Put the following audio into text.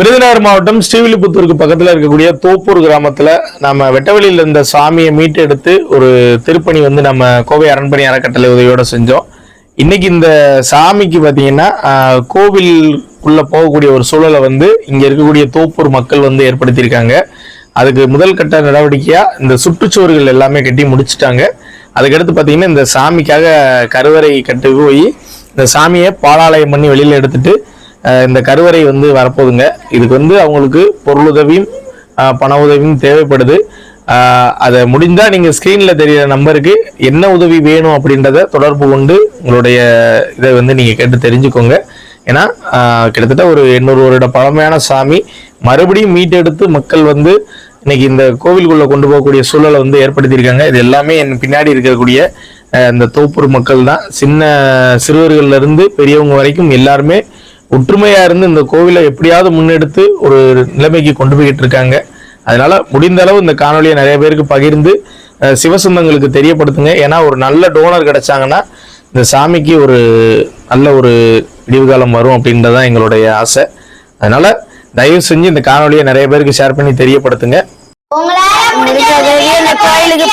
விருதுநகர் மாவட்டம் ஸ்ரீவில்லிபுத்தூருக்கு பக்கத்தில் இருக்கக்கூடிய தோப்பூர் கிராமத்தில் நம்ம வெட்டவெளியில் இருந்த சாமியை மீட்டு எடுத்து ஒரு திருப்பணி வந்து நம்ம கோவை அரண்மனை அறக்கட்டளை உதவியோடு செஞ்சோம். இன்னைக்கு இந்த சாமிக்கு பார்த்தீங்கன்னா கோவிலுக்குள்ளே போகக்கூடிய ஒரு சூழலை வந்து இங்கே இருக்கக்கூடிய தோப்பூர் மக்கள் வந்து ஏற்படுத்தியிருக்காங்க. அதுக்கு முதல் கட்ட நடவடிக்கையாக இந்த சுற்றுச்சுவர்கள் எல்லாமே கட்டி முடிச்சிட்டாங்க. அதுக்கடுத்து பார்த்தீங்கன்னா இந்த சாமிக்காக கருவறை கட்டி போய் இந்த சாமியை பாலாலயம் பண்ணி வெளியில் எடுத்துட்டு இந்த கருவறை வந்து வரப்போகுதுங்க. இதுக்கு வந்து அவங்களுக்கு பொருளுதவியும் பண உதவியும் தேவைப்படுது. அதை முடிந்தா நீங்க ஸ்கிரீன்ல தெரியிற நம்பருக்கு என்ன உதவி வேணும் அப்படின்றத தொடர்பு கொண்டு உங்களுடைய இதை வந்து நீங்க கேட்டு தெரிஞ்சுக்கோங்க. ஏன்னா கிட்டத்தட்ட ஒரு எண்ணூறு வருட பழமையான சாமி மறுபடியும் மீட்டெடுத்து மக்கள் வந்து இன்னைக்கு இந்த கோவிலுக்குள்ள கொண்டு போகக்கூடிய சூழலை வந்து ஏற்படுத்தியிருக்காங்க. இது எல்லாமே என் பின்னாடி இருக்கக்கூடிய இந்த தோப்பூர் மக்கள் தான் சின்ன சிறுவர்கள்ல இருந்து பெரியவங்க வரைக்கும் எல்லாருமே ஒற்றுமையா இருந்து இந்த கோவிலை எப்படியாவது முன்னெடுத்து ஒரு நிலைமைக்கு கொண்டு போய்கிட்டு இருக்காங்க. அதனால முடிந்த அளவு இந்த காணொலியை நிறைய பேருக்கு பகிர்ந்து சிவசொந்தங்களுக்கு தெரியப்படுத்துங்க. ஏன்னா ஒரு நல்ல டோனர் கிடைச்சாங்கன்னா இந்த சாமிக்கு ஒரு நல்ல ஒரு விடிவு காலம் வரும் அப்படின்றதான் எங்களுடைய ஆசை. அதனால தயவு செஞ்சு இந்த காணொலியை நிறைய பேருக்கு ஷேர் பண்ணி தெரியப்படுத்துங்க. கோயிலுக்கு